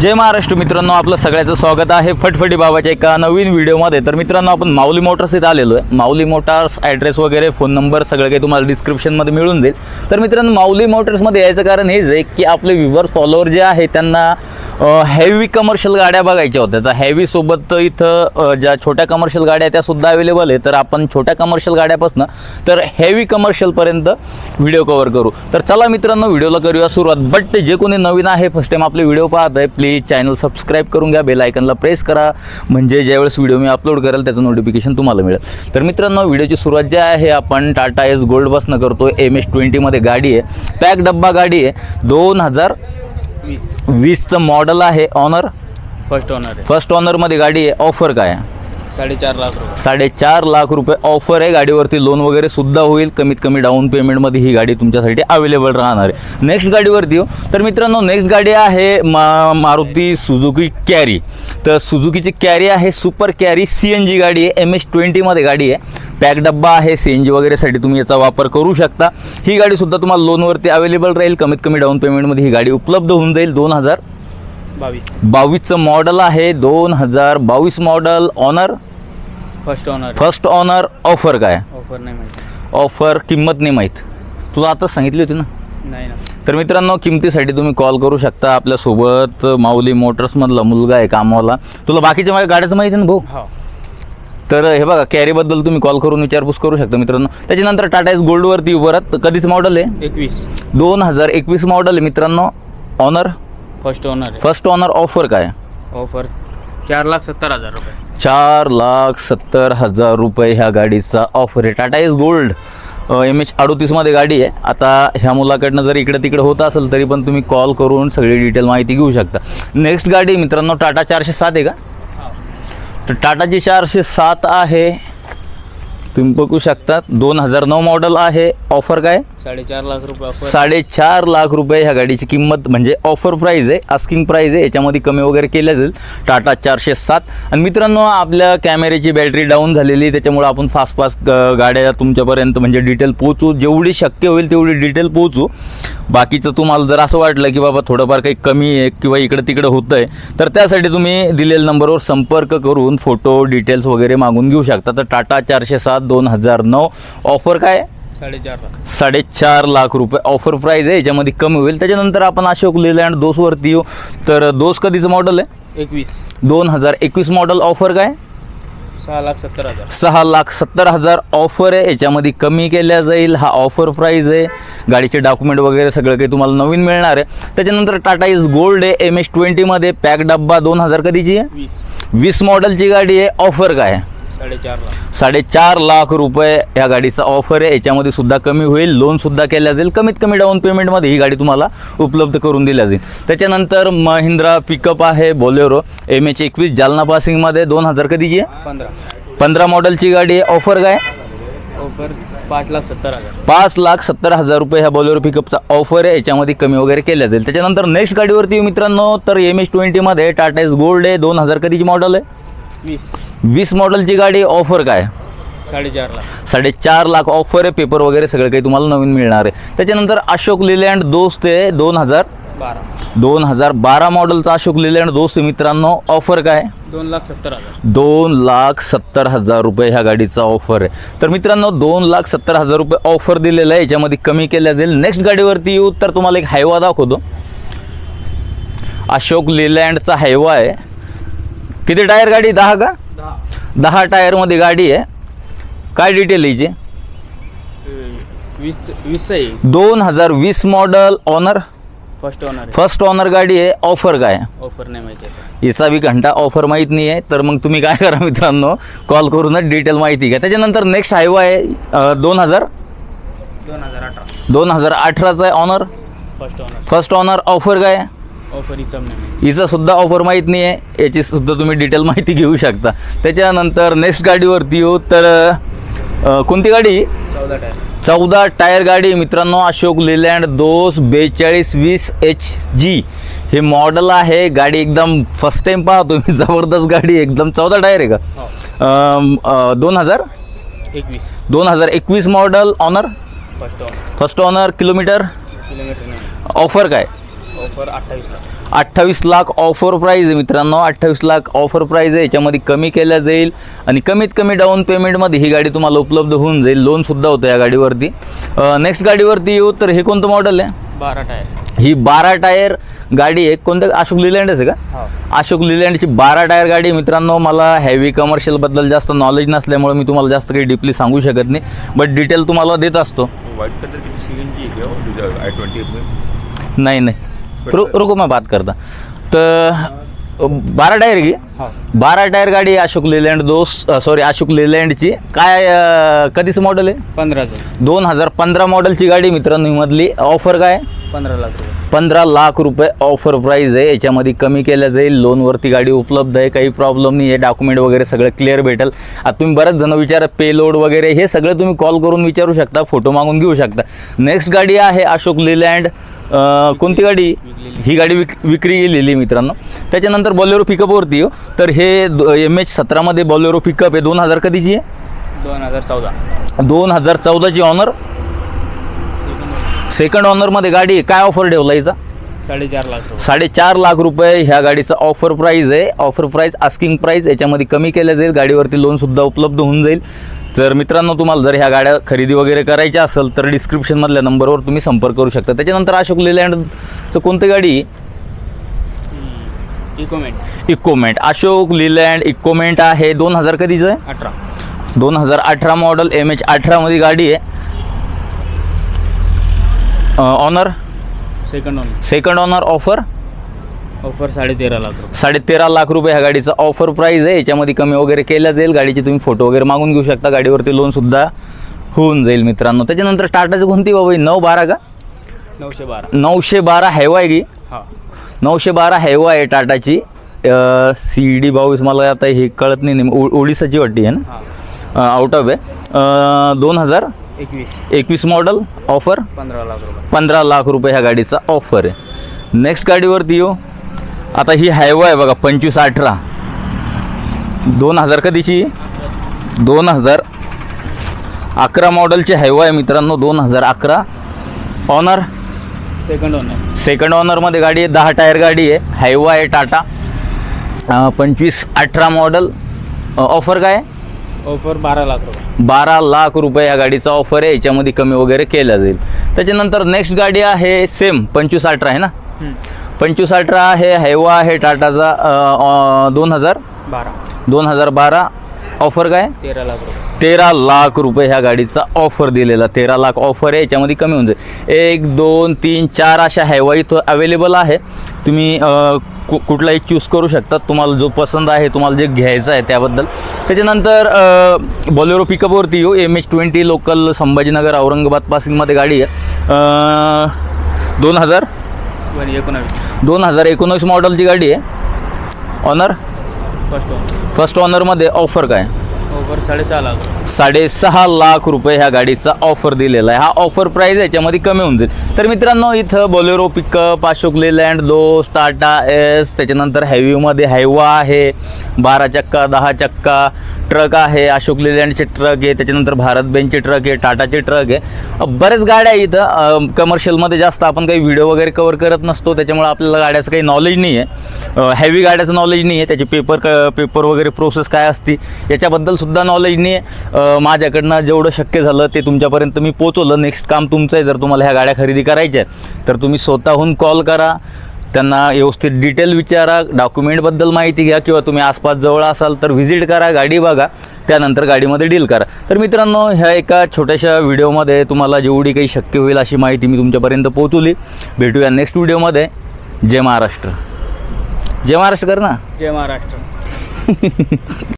जय महाराष्ट्र मित्रांनो आपलं सगळ्याचं स्वागत आहे फटफटी बाबाच्या एका नवीन व्हिडिओमध्ये. तर मित्रांनो आपण माऊली मोटर्स इथं आलेलो आहे. माऊली मोटार्स ॲड्रेस वगैरे फोन नंबर सगळं काही तुम्हाला डिस्क्रिप्शनमध्ये मिळून जाईल. तर मित्रांनो माऊली मोटर्समध्ये यायचं कारण हेच आहे की आपले व्ह्युअर्स फॉलोअर जे आहे त्यांना हेवी कमर्शियल गाड्या बघायच्या होत्या. तर हॅवीसोबत इथं ज्या छोट्या कमर्शियल गाड्या आहेत, त्या सुद्धा अवेलेबल आहे तर आपण छोट्या कमर्शियल गाड्यापासून तर हेवी कमर्शियलपर्यंत व्हिडिओ कवर करू. तर चला मित्रांनो व्हिडिओला करूया सुरुवात. बट जे कोणी नवीन आहे फर्स्ट टाइम आपले व्हिडिओ पाहत आहे प्लीज चॅनल सबस्क्राईब करून घ्या बेल आयकनला प्रेस करा. म्हणजे ज्यावेळेस व्हिडिओ मी अपलोड करेल त्याचं नोटिफिकेशन तुम्हाला मिळेल. तर मित्रांनो व्हिडिओची सुरुवात जी आहे आपण टाटा एस गोल्डपासनं करतो. एम एच ट्वेंटीमध्ये गाडी आहे. पॅक डब्बा गाडी आहे. दोन हजार वीस वीसचं मॉडल आहे ऑनर फर्स्ट आहे. फर्स्ट ऑनरमध्ये गाडी आहे. ऑफर काय आहे? साडेचार लाख रुपये. साडेचार लाख रुपये ऑफर आहे. गाडीवरती लोन वगैरे सुद्धा होईल. कमीत कमी डाऊन पेमेंटमध्ये ही गाडी तुमच्यासाठी अवेलेबल राहणार आहे. नेक्स्ट गाडीवरती येऊ तर मित्रांनो नेक्स्ट गाडी आहे मा मारुती सुझुकी कॅरी तर सुझुकीची कॅरी आहे. Super Carry C N G गाडी आहे. एम एच ट्वेंटीमध्ये गाडी आहे. पॅक डब्बा आहे. सी एन जी वगैरेसाठी तुम्ही याचा वापर करू शकता. ही गाडीसुद्धा तुम्हाला लोनवरती अवेलेबल राहील. कमीत कमी डाऊन पेमेंटमध्ये ही गाडी उपलब्ध होऊन जाईल. दोन हजार बावीस. बावीसचं मॉडल आहे. दोन हजार बावीस model owner first owner first owner offer काय? ऑफर नाही माहिती. ऑफर किंमत नाही माहीत. तुला आताच सांगितली होती ना? नाही ना. तर मित्रांनो किमतीसाठी तुम्ही कॉल करू शकता आपल्यासोबत माऊली मोटर्समधला मुलगा आहे कामवाला. तुला बाकीच्या माझ्या गाड्याचं माहिती आहे ना भाऊ? हो. तर हे बघा कॅरीबद्दल तुम्ही कॉल करून विचारपूस करू शकता मित्रांनो. त्याच्यानंतर टाटा एस गोल्डवरती परत कधीच मॉडल आहे? एकवीस. दोन हजार एकवीस मॉडल आहे मित्रांनो. ऑनर फर्स्ट आहे. फर्स्ट ऑनर ऑफर काय? ऑफर चार लाख सत्तर हजार रुपये. चार लाख सत्तर हजार रुपये ह्या गाडीचा ऑफर आहे. Tata Ace Gold M H अडोतीसमध्ये गाडी आहे. आता ह्या मुलाकडनं जर इकडे तिकडे होत असेल तरी पण तुम्ही कॉल करून सगळी डिटेल माहिती घेऊ शकता. नेक्स्ट गाडी मित्रांनो टाटा चारशे सात आहे का? तर टाटाची चारशे सात आहे. तुम्ही बघू शकता दोन हजार नऊ मॉडल आहे. ऑफर काय? साडेचार लाख रुपये साडेचार लाख रुपये ह्या गाडीची किंमत म्हणजे ऑफर प्राईज आहे आस्किंग प्राईज आहे याच्यामध्ये कमी वगैरे केल्या जाईल. टाटा चारशे सात. आणि मित्रांनो आपल्या कॅमेऱ्याची बॅटरी डाऊन झालेली आहे, त्याच्यामुळे आपण फास्ट फास्ट गाड्या तुमच्यापर्यंत म्हणजे डिटेल पोहोचू. जेवढी शक्य होईल तेवढी डिटेल पोहोचू. बाकीचं तुम्हाला जर असं वाटलं की बाबा थोडंफार काही कमी आहे किंवा इकडं तिकडं होतं आहे तर त्यासाठी तुम्ही दिलेल्या नंबरवर संपर्क करून फोटो डिटेल्स वगैरे मागून घेऊ शकता. तर टाटा चारशे सात दोन हजार नऊ. ऑफर काय? आहे? साडेचार लाख. साडेचार लाख रुपये. ऑफर प्राईज आहे याच्यामध्ये कमी होईल. त्याच्यानंतर आपण अशोक लेलँड दोसवरती येऊ. तर दोस कधीचं मॉडल आहे? एकवीस. दोन हजार एकवीस मॉडल ऑफर काय? सहा लाख सत्तर हजार. सहा लाख सत्तर हजार ऑफर आहे. याच्यामध्ये कमी केल्या जाईल. हा ऑफर प्राईज आहे. गाडीचे डॉक्युमेंट वगैरे सगळं काही तुम्हाला नवीन मिळणार आहे. त्याच्यानंतर टाटा इज गोल्ड आहे. एम एच ट्वेंटीमध्ये पॅक डब्बा दोन हजार कधीची आहे? वीस. वीस मॉडलची गाडी आहे. ऑफर काय? आहे साडेचार लाख. साडेचार लाख रुपये या गाडीचा ऑफर आहे. याच्यामध्ये सुद्धा कमी होईल. लोनसुद्धा केल्या जाईल. कमीत कमी डाऊन पेमेंटमध्ये ही गाडी तुम्हाला उपलब्ध करून दिल्या जाईल. त्याच्यानंतर महिंद्रा पिकअप आहे बोलेरो एम एच एकवीस जालना पासिंगमध्ये दोन हजार कधीची आहे? पंधरा. पंधरा मॉडेलची गाडी आहे. ऑफर काय? ऑफर पाच लाख सत्तर हजार. पाच लाख सत्तर हजार रुपये ह्या बोलेरो पिकअपचा ऑफर आहे. याच्यामध्ये कमी वगैरे केल्या जाईल. त्याच्यानंतर नेक्स्ट गाडीवरती मित्रांनो तर एम एच ट्वेंटीमध्ये टाटा एस गोल्ड आहे. दोन हजार कधीची मॉडेल आहे? वीस. वीस मॉडेलची गाडी ऑफर काय? साडेचार लाख. साडेचार लाख ऑफर आहे पेपर वगैरे सगळं काही तुम्हाला नवीन मिळणार आहे. त्याच्यानंतर अशोक लिलँड दोस्त आहे दोन हजार बारा. दोन हजार बारा मॉडेलचा अशोक लिलँड दोस्त मित्रांनो. ऑफर काय? दोन लाख सत्तर हजार. दोन लाख सत्तर हजार रुपये ह्या गाडीचा ऑफर आहे. तर मित्रांनो दोन लाख सत्तर हजार रुपये ऑफर दिलेला आहे याच्यामध्ये कमी केल्या जाईल. नेक्स्ट गाडीवरती येऊ तर तुम्हाला एक हायवा दाखवतो. अशोक लिलँडचा हायवा आहे. किती टायर गाडी? दहा का? दहा. टायरमध्ये गाडी आहे. काय डिटेल याची वीस वीस आहे. दोन हजार वीस मॉडल ऑनर फर्स्ट आहे. फर्स्ट ऑनर गाडी आहे. ऑफर काय? ऑफर नाही माहिती याचा बी घंटा ऑफर माहीत नाही आहे तर मग तुम्ही काय करा मित्रांनो? कॉल करूनच डिटेल माहिती घ्या. त्याच्यानंतर नेक्स्ट हायवा आहे दोन हजार दोन हजार अठरा. दोन हजार अठराचा आहे owner first owner first owner offer काय? हिचा सुद्धा ऑफर माहीत नाही आहे याची सुद्धा तुम्ही डिटेल माहिती घेऊ शकता. त्याच्यानंतर नेक्स्ट गाडीवरती येऊ तर कोणती गाडी? चौदा टायर. चौदा टायर गाडी. मित्रांनो अशोक लेलँड दोस बेचाळीस वीस एच जी. हे मॉडल आहे. गाडी एकदम फर्स्ट टाइम पाहतो मी जबरदस्त गाडी. एकदम चौदा टायर आहे का? हो. दोन हजार? एकवीस. दोन हजार एकवीस model owner first owner kilometre offer काय? ऑफर अठ्ठावीस लाख. अठ्ठावीस लाख ऑफर प्राईज आहे मित्रांनो. अठ्ठावीस लाख ऑफर प्राईज आहे. याच्यामध्ये कमी केल्या जाईल आणि कमीत कमी डाऊन पेमेंटमध्ये ही गाडी तुम्हाला उपलब्ध होऊन जाईल. लोनसुद्धा होतं या गाडीवरती. नेक्स्ट गाडीवरती येऊ तर हे कोणतं मॉडेल आहे? बारा टायर. ही बारा टायर गाडी आहे. कोणतं अशोक लिलँड आहे का? हो. अशोक लिलँडची बारा टायर गाडी आहे. मित्रांनो. मला हॅवी कमर्शियलबद्दल जास्त नॉलेज नसल्यामुळे मी तुम्हाला जास्त काही डीपली सांगू शकत नाही. बट डिटेल तुम्हाला देत असतो. व्हाइट कलर की सी एन जी है नाही नाही. रु रुको मैं बात करता. तर बारा टायर हो। बारा टायर गाडी अशोक लेलँड दोस सॉरी अशोक लेलँडची काय कधीचं मॉडेल आहे? पंधराचं दोन हजार पंधरा मॉडेलची गाडी मित्रांनो मधली ऑफर काय? पंधरा लाख पंधरा लाख रुपये ऑफर प्राईज आहे. याच्यामध्ये कमी केल्या जाईल. लोनवरती गाडी उपलब्ध आहे. काही प्रॉब्लेम नाही आहे डॉक्युमेंट वगैरे सगळं क्लिअर भेटेल. आता तुम्ही बरेच जण विचारा पे लोड वगैरे हे सगळं तुम्ही कॉल करून विचारू शकता. फोटो मागून घेऊ शकता. नेक्स्ट गाडी आहे अशोक लिलँड कोणती गाडी? ही गाडी विक विक्री गेलेली मित्रांनो. त्याच्यानंतर बॉलेरो पिकअपवरती येऊ तर हे एम एच सतरामध्ये बॉलेरो पिकअप आहे. दोन हजार कधीची आहे? दोन हजार चौदा. दोन हजार चौदाची ऑनर सेकंड ऑनरमध्ये गाडी आहे. काय ऑफर ठेवला हिचा? साडेचार लाख साडेचार लाख रुपये ह्या गाडीचा ऑफर प्राईज आहे. ऑफर प्राईज आस्किंग प्राईज याच्यामध्ये कमी केल्या जाईल. गाडीवरती लोनसुद्धा उपलब्ध होऊन जाईल. तर मित्रांनो तुम्हाला जर ह्या गाड्या खरेदी वगैरे करायच्या असेल तर डिस्क्रिप्शनमधल्या नंबरवर तुम्ही संपर्क करू शकता. त्याच्यानंतर अशोक लिलँडचं कोणती गाडी? इकोमेंट इकोमेंट अशोक लिलँड इकोमेंट आहे. दोन हजार कधीचं आहे? अठरा. दोन हजार अठरा मॉडल एम एच अठरामध्ये गाडी आहे. Owner second owner second owner offer offer साडे तेरा लाख रुपये. साडे तेरा लाख रुपये ह्या गाडीचा ऑफर प्राईज आहे. याच्यामध्ये कमी वगैरे केल्या जाईल. गाडीचे तुम्ही फोटो वगैरे मागून घेऊ शकता. गाडीवरती लोनसुद्धा होऊन जाईल मित्रांनो. त्याच्यानंतर टाटाची कोणती बाबा? नऊ बारा का? नऊशे बारा. नऊशे बारा हैवा आहे की? हा. नऊशे बारा हैवा आहे टाटाची सी डी बावीस मला आता हे कळत नाही. ओडिसाची वाटते आहे ना? आउट ऑफ आहे. दोन हजार एकवीस. एकवीस मॉडल ऑफर पंधरा लाख रुपये. पंधरा लाख रुपये ह्या गाडीचा ऑफर आहे. नेक्स्ट गाडीवरती येऊ. आता ही हायवा आहे बघा पंचवीस अठरा. दोन हजार कधीची? दोन हजार अकरा मॉडेलची हायवा आहे मित्रांनो दोन हजार अकरा. ऑनर सेकंड ऑनर सेकंड ऑनरमध्ये गाडी आहे दहा टायर गाडी आहे. हायवा आहे टाटा. पंचवीस अठरा मॉडल ऑफर काय? ऑफर बारा लाख रुपये. बारा लाख रुपये या गाडीचा ऑफर आहे याच्यामध्ये कमी वगैरे केल्या जाईल. त्याच्यानंतर नेक्स्ट गाडी आहे सेम पंचवीस अठरा आहे ना. पंचवीस अठरा आहे हैवा आहे टाटाचा दोन हजार. बारा. दोन हजार बारा. ऑफर काय? तेरा लाख रुपये. तेरा लाख रुपये ह्या गाडीचा ऑफर दिलेला. तेरा लाख ऑफर आहे याच्यामध्ये कमी होऊन जाईल. एक दोन तीन चार अशा हैवा इथं अवेलेबल आहे. तुम्ही कु कुठलाही चूज करू शकता तुम्हाला जो पसंत आहे तुम्हाला जे घ्यायचं आहे त्याबद्दल. त्याच्यानंतर बॉलेरो पिकअपवरती येऊ. M H twenty local Sambhajinagar Aurangabad पासिंगमध्ये गाडी आहे. दोन हजार? एकोणावीस. दोन हजार एकोणीस मॉडेलची गाडी आहे. ऑनर फर्स्ट ऑनर फर्स्ट ऑनरमध्ये ऑफर काय? ऑफर साडेसहा लाख. साडेसहा लाख रुपये ह्या गाडीचा ऑफर दिलेला आहे. हा ऑफर प्राईज याच्यामध्ये कमी होऊन जाईल. तर मित्रांनो इथं बोलेरो पिकअप अशोक लेलँड दोस टाटा एस त्याच्यानंतर हॅवीमध्ये हायवा आहे बारा चक्का दहा चक्का ट्रक आहे. अशोक लेलँडचे ट्रक आहे त्याच्यानंतर भारत बेनचे ट्रक आहे टाटाचे ट्रक आहे. बरेच गाड्या आहे इथं. कमर्शियलमध्ये जास्त आपण काही व्हिडिओ वगैरे कवर करत नसतो त्याच्यामुळे आपल्याला गाड्याचं काही नॉलेज नाही आहे. हॅवी गाड्याचं नॉलेज नाही आहे. त्याचे पेपर क पेपर वगैरे प्रोसेस काय असते याच्याबद्दल सुद्धा नॉलेज नाही आहे. माझ्याकडनं जेवढं शक्य झालं ते तुमच्यापर्यंत मी पोचवलं. नेक्स्ट काम तुमचं आहे. जर तुम्हाला ह्या गाड्या खरेदी करायच्या आहेत तर तुम्ही स्वतःहून कॉल करा. त्यांना व्यवस्थित डिटेल विचारा. डॉक्युमेंटबद्दल माहिती घ्या किंवा तुम्ही आसपास जवळ असाल तर व्हिजिट करा. गाडी बघा. त्यानंतर गाडीमध्ये डील करा. तर मित्रांनो ह्या एका छोट्याशा व्हिडिओमध्ये तुम्हाला जेवढी काही शक्य होईल अशी माहिती मी तुमच्यापर्यंत पोहोचवली. भेटूया नेक्स्ट व्हिडिओमध्ये जय महाराष्ट्र. जय महाराष्ट्र कर ना. जय महाराष्ट्र.